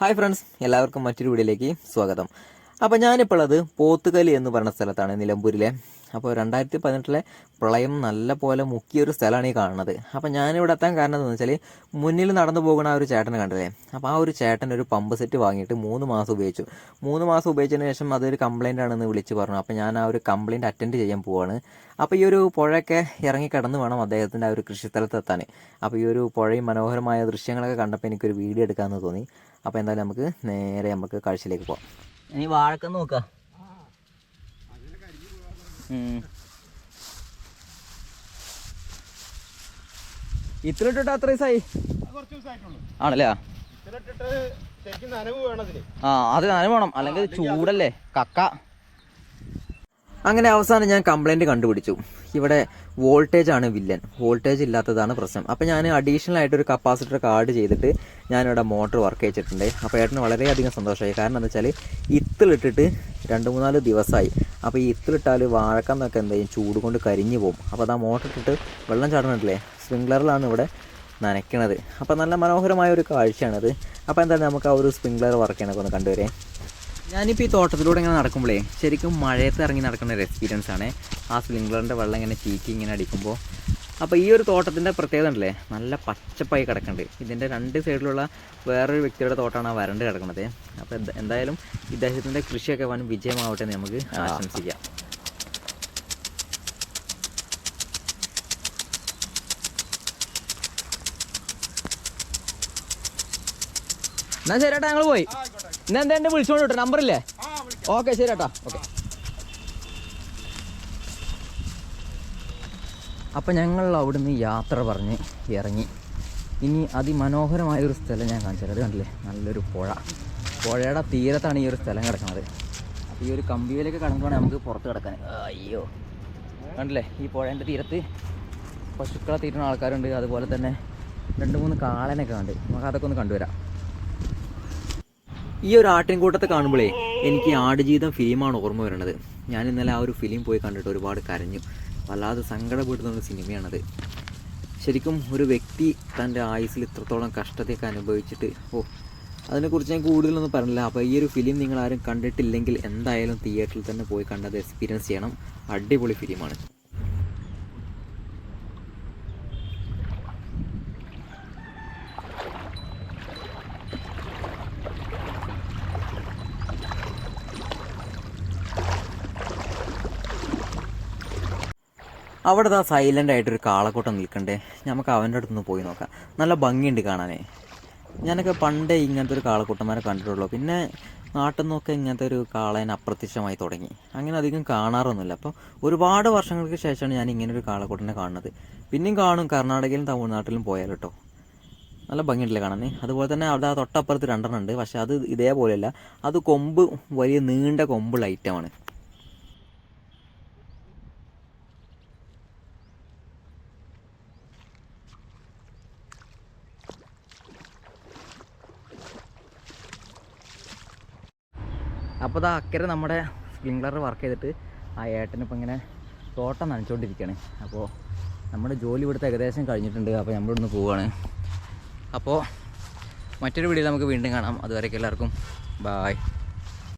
Hi friends എല്ലാവർക്കും മറ്റൊരു വീഡിയോയിലേക്ക് സ്വാഗതം. അപ്പോൾ ഞാനിപ്പോൾ ഉള്ളത് പോത്തുകലി എന്ന് പറഞ്ഞ സ്ഥലത്താണ് നിലമ്പൂരിലെ. അപ്പോൾ രണ്ടായിരത്തി പതിനെട്ടിലെ പ്രളയം നല്ല പോലെ മുക്കിയൊരു സ്ഥലമാണ് ഈ കാണുന്നത്. അപ്പോൾ ഞാനിവിടെ എത്താൻ കാരണം എന്താണെന്ന് വെച്ചാൽ മുന്നിൽ നടന്നു പോകുന്ന ആ ഒരു ചേട്ടനെ കണ്ടില്ലേ? അപ്പോൾ ആ ഒരു ചേട്ടൻ ഒരു പമ്പ് സെറ്റ് വാങ്ങിയിട്ട് മൂന്ന് മാസം ഉപയോഗിച്ചു. മൂന്ന് മാസം ഉപയോഗിച്ചതിന് ശേഷം അതൊരു കംപ്ലൈന്റ് ആണെന്ന് വിളിച്ച് പറഞ്ഞു. അപ്പോൾ ഞാൻ ആ ഒരു കംപ്ലൈന്റ് അറ്റൻഡ് ചെയ്യാൻ പോവാണ്. അപ്പോൾ ഈ ഒരു പുഴയൊക്കെ ഇറങ്ങി കടന്നു വേണം അദ്ദേഹത്തിന്റെ ആ ഒരു കൃഷിസ്ഥലത്ത് എത്താൻ അപ്പോൾ ഈ ഒരു പുഴയും മനോഹരമായ ദൃശ്യങ്ങളൊക്കെ കണ്ടപ്പോൾ എനിക്കൊരു വീഡിയോ എടുക്കാമെന്ന് തോന്നി. അപ്പോൾ എന്തായാലും നമുക്ക് നേരെ നമുക്ക് കാഴ്ചയിലേക്ക് പോവാം. ഇനി വാഴക്ക നോക്കാം. ഇത്ര ഇട്ടിട്ട് അത്ര ദിവസമായി ആണല്ലേ? ആ അത് നനവ് വേണം. അല്ലെങ്കിൽ ചൂടല്ലേ? കക്ക. അങ്ങനെ അവസാനം ഞാൻ കംപ്ലൈന്റ് കണ്ടുപിടിച്ചു. ഇവിടെ വോൾട്ടേജ് ആണ് വില്ലൻ വോൾട്ടേജ് ഇല്ലാത്തതാണ് പ്രശ്നം. അപ്പോൾ ഞാൻ അഡീഷണൽ ആയിട്ട് ഒരു കപ്പാസിറ്റർ കാർഡ് ചെയ്തിട്ട് ഞാനിവിടെ മോട്ടർ വർക്ക് ചെയ്തിട്ടുണ്ട് അപ്പോൾ ഏട്ടന് വളരെയധികം സന്തോഷമായി. കാരണം എന്താ വെച്ചാൽ ഇത്തിലിട്ടിട്ട് രണ്ട് മൂന്നാൽ ദിവസമായി. അപ്പോൾ ഈ ഇത്തിലിട്ടാൽ വാഴക്കന്നൊക്കെ എന്താ ചെയ്യും? ചൂട് കൊണ്ട് കരിഞ്ഞു പോകും. അപ്പോൾ അത് ആ മോട്ടർ ഇട്ടിട്ട് വെള്ളം ചാടുന്നുണ്ടല്ലേ സ്പ്രിംഗ്ലറിലാണ് ഇവിടെ നനയ്ക്കണത്. അപ്പോൾ നല്ല മനോഹരമായ ഒരു കാഴ്ചയാണത്. അപ്പോൾ എന്തായാലും നമുക്ക് ആ ഒരു സ്പ്രിംഗ്ലർ വർക്ക് ചെയ്യണമൊക്കെ ഒന്ന് കണ്ടുവരേ. ഞാനിപ്പോൾ ഈ തോട്ടത്തിലൂടെ ഇങ്ങനെ നടക്കുമ്പോഴേ ശരിക്കും മഴയത്ത് ഇറങ്ങി നടക്കുന്ന ഒരു എക്സ്പീരിയൻസ് ആണ്. ആ സ്പ്രിംഗ്ലറിന്റെ വെള്ളം ഇങ്ങനെ ചീറ്റി ഇങ്ങനെ അടിക്കുമ്പോൾ അപ്പോൾ ഈ ഒരു തോട്ടത്തിന്റെ പ്രത്യേകത ഉണ്ടല്ലേ? നല്ല പച്ചപ്പായി കിടക്കുന്നുണ്ട്. ഇതിന്റെ രണ്ട് സൈഡിലുള്ള വേറൊരു വ്യക്തിയുടെ തോട്ടമാണ് ആ വരണ്ട് കിടക്കുന്നത് അപ്പോൾ എന്ത- എന്തായാലും ഇദ്ദേഹത്തിന്റെ കൃഷിയൊക്കെ വൻ വിജയമാവട്ടെ എന്ന് നമുക്ക് ആശംസിക്കാം. എന്നാൽ ശരി ഏട്ടാ ഞങ്ങൾ പോയി ഇന്ന് എന്താ എന്നെ വിളിച്ചോണ്ട് കേട്ടോ നമ്പറില്ലേ? ഓക്കെ ശരി ഏട്ടാ ഓക്കെ. അപ്പം ഞങ്ങൾ അവിടുന്ന് യാത്ര പറഞ്ഞ് ഇറങ്ങി. ഇനി അതിമനോഹരമായ ഒരു സ്ഥലം ഞാൻ കാണിച്ചത് കണ്ടില്ലേ? നല്ലൊരു പുഴ. പുഴയുടെ തീരത്താണ് ഈ ഒരു സ്ഥലം കിടക്കുന്നത്. അപ്പോൾ ഈ ഒരു കമ്പിയിലേക്ക് കടന്നുകൊണ്ട് നമുക്ക് പുറത്ത് കിടക്കാൻ. അയ്യോ. കണ്ടില്ലേ? ഈ പുഴേന്റെ തീരത്ത് പശുക്കളെ തീരുന്ന ആൾക്കാരുണ്ട്. അതുപോലെ തന്നെ രണ്ട് മൂന്ന് കാളനൊക്കെ ഉണ്ട് നമുക്ക് അതൊക്കെ ഒന്ന് കണ്ടുവരാം. ഈ ഒരു ആട്ടിൻകൂട്ടത്തെ കാണുമ്പോഴേ എനിക്ക് ആടുജീവിതം ഫിലിമാണ് ഓർമ്മ വരുന്നത്. ഞാൻ ഇന്നലെ ആ ഒരു ഫിലിം പോയി കണ്ടിട്ട് ഒരുപാട് കരഞ്ഞു. വല്ലാതെ സങ്കടപ്പെടുന്ന ഒരു സിനിമയാണത്. ശരിക്കും ഒരു വ്യക്തി തന്റെ ആയുസ്സിൽ ഇത്രത്തോളം കഷ്ടതയൊക്കെ അനുഭവിച്ചിട്ട് ഓ അതിനെക്കുറിച്ച് ഞാൻ കൂടുതലൊന്നും പറഞ്ഞില്ല. അപ്പോൾ ഈ ഒരു ഫിലിം നിങ്ങൾ ആരും കണ്ടിട്ടില്ലെങ്കിൽ എന്തായാലും തിയേറ്ററിൽ തന്നെ പോയി കണ്ടത് എക്സ്പീരിയൻസ് ചെയ്യണം. അടിപൊളി ഫിലിമാണ് അവിടെ ദാ സൈലന്റ് ആയിട്ടൊരു കാളക്കൂട്ടം നിൽക്കണ്ടേ? നമുക്ക് അവന്റെ അടുത്തൊന്ന് പോയി നോക്കാം. നല്ല ഭംഗിയുണ്ട് കാണാനേ. ഞാനൊക്കെ പണ്ടേ ഇങ്ങനത്തെ ഒരു കാളക്കൂട്ടന്മാരെ കണ്ടിട്ടുള്ളൂ. പിന്നെ നാട്ടിൽ നിന്നൊക്കെ ഇങ്ങനത്തെ ഒരു കാളേനെ അപ്രത്യക്ഷമായി തുടങ്ങി. അങ്ങനെ അധികം കാണാറൊന്നുമില്ല. അപ്പോൾ ഒരുപാട് വർഷങ്ങൾക്ക് ശേഷമാണ് ഞാൻ ഇങ്ങനെ ഒരു കാളക്കൂട്ടനെ കാണുന്നത്. പിന്നെയും കാണും. കർണാടകയിലും തമിഴ്നാട്ടിലും പോയാൽ കേട്ടോ. നല്ല ഭംഗിയുണ്ടല്ലേ കാണാൻ? അതുപോലെ തന്നെ അവിടെ ആ തൊട്ടപ്പുറത്ത് രണ്ടെണ്ണം ഉണ്ട്. പക്ഷേ അത് ഇതേപോലെയല്ല. അത് കൊമ്പ് വലിയ നീണ്ട കൊമ്പുള്ള ഐറ്റമാണ് അപ്പോൾ അത് അക്കരെ നമ്മുടെ സ്പ്രിംഗ്ലർ വർക്ക് ചെയ്തിട്ട് ആ ഏട്ടനിപ്പോൾ ഇങ്ങനെ തോട്ടം നനച്ചുകൊണ്ടിരിക്കുകയാണ് അപ്പോൾ നമ്മുടെ ജോലി ഇവിടുത്തെ ഏകദേശം കഴിഞ്ഞിട്ടുണ്ട്. അപ്പോൾ നമ്മളിവിടുന്ന് പോവുകയാണ് അപ്പോൾ മറ്റൊരു വീഡിയോയിൽ നമുക്ക് വീണ്ടും കാണാം. അതുവരേക്കും എല്ലാവർക്കും. ബായ്